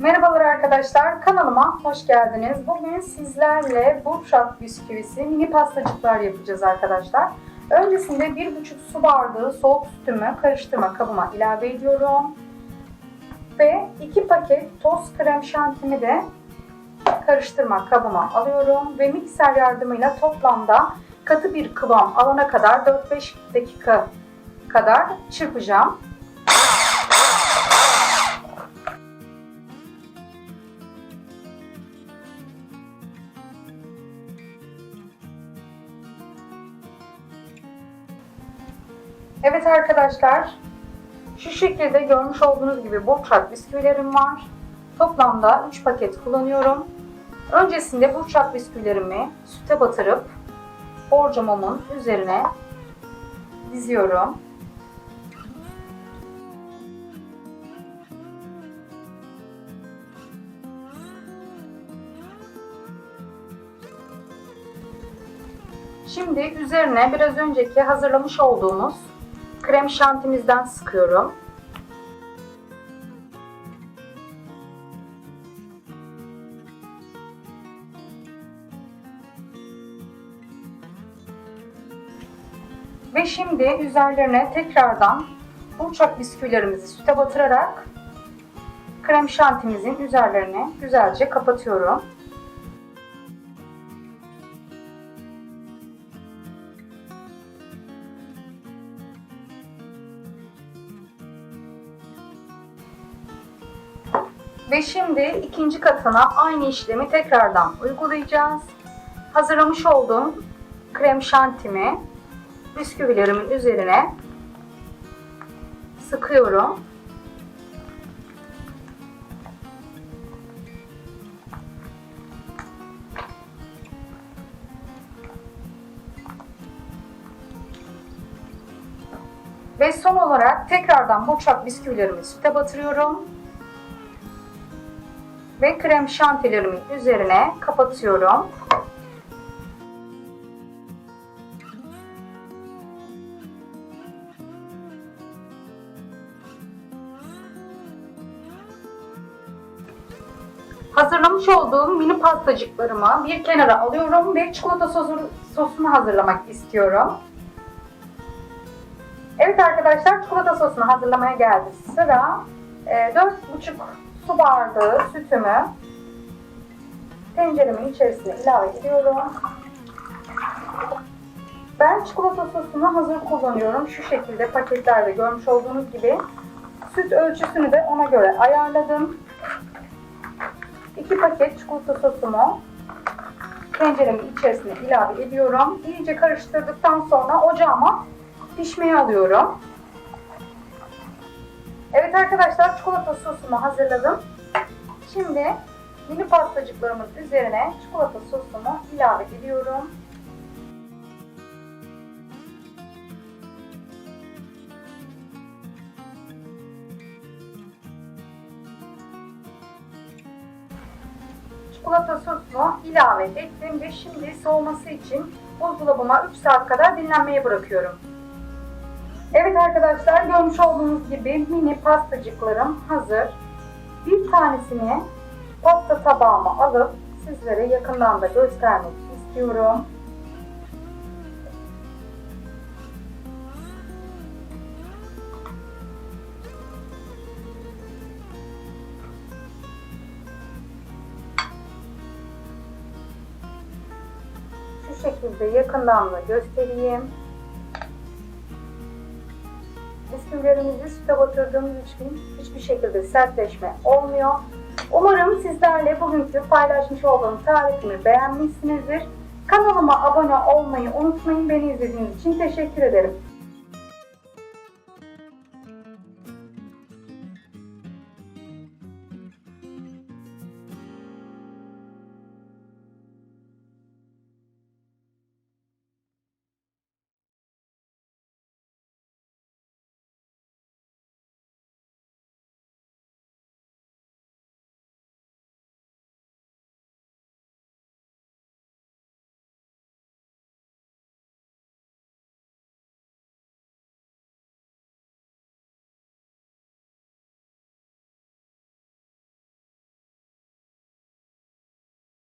Merhabalar arkadaşlar, kanalıma hoş geldiniz. Bugün sizlerle burçak bisküvisi mini pastacıklar yapacağız arkadaşlar. Öncesinde 1,5 su bardağı soğuk sütümü karıştırma kabıma ilave ediyorum. Ve 2 paket toz krem şantimi de karıştırma kabıma alıyorum. Ve mikser yardımıyla toplamda katı bir kıvam alana kadar 4-5 dakika kadar çırpacağım. Evet arkadaşlar, şu şekilde görmüş olduğunuz gibi burçak bisküvilerim var. Toplamda 3 paket kullanıyorum. Öncesinde burçak bisküvilerimi süte batırıp borcamamın üzerine diziyorum. Şimdi üzerine biraz önceki hazırlamış olduğumuz krem şantimizden sıkıyorum. Ve şimdi üzerlerine tekrardan burçak bisküvilerimizi süte batırarak krem şantimizin üzerlerini güzelce kapatıyorum. Ve şimdi ikinci katına aynı işlemi tekrardan uygulayacağız. Hazırlamış olduğum krem şantimi bisküvilerimin üzerine sıkıyorum. Ve son olarak tekrardan burçak bisküvilerimi süte batırıyorum ve krem şantilerimin üzerine kapatıyorum. Hazırlamış olduğum mini pastacıklarımı bir kenara alıyorum ve çikolata sosu, sosunu hazırlamak istiyorum. Evet arkadaşlar çikolata sosunu hazırlamaya geldi sıra. E, 4,5 su bardağı sütümü tenceremin içerisine ilave ediyorum. Ben çikolata sosunu hazır kullanıyorum. Şu şekilde paketlerde görmüş olduğunuz gibi. Süt ölçüsünü de ona göre ayarladım. 2 paket çikolata sosumu tenceremin içerisine ilave ediyorum. İyice karıştırdıktan sonra ocağıma pişmeye alıyorum. Evet arkadaşlar çikolata sosumu hazırladım. Şimdi mini pastacıklarımın üzerine çikolata sosumu ilave ediyorum. Çikolata sosunu ilave ettim ve şimdi soğuması için buzdolabıma 3 saat kadar dinlenmeye bırakıyorum. Evet arkadaşlar görmüş olduğunuz gibi mini pastacıklarım hazır. Bir tanesini pasta tabağıma alıp sizlere yakından da göstermek istiyorum. Şu şekilde yakından da göstereyim. Bisküvilerimizi süte batırdığımız için hiçbir şekilde sertleşme olmuyor. Umarım sizlerle bugünkü paylaşmış olduğum tarifimi beğenmişsinizdir. Kanalıma abone olmayı unutmayın. Beni izlediğiniz için teşekkür ederim.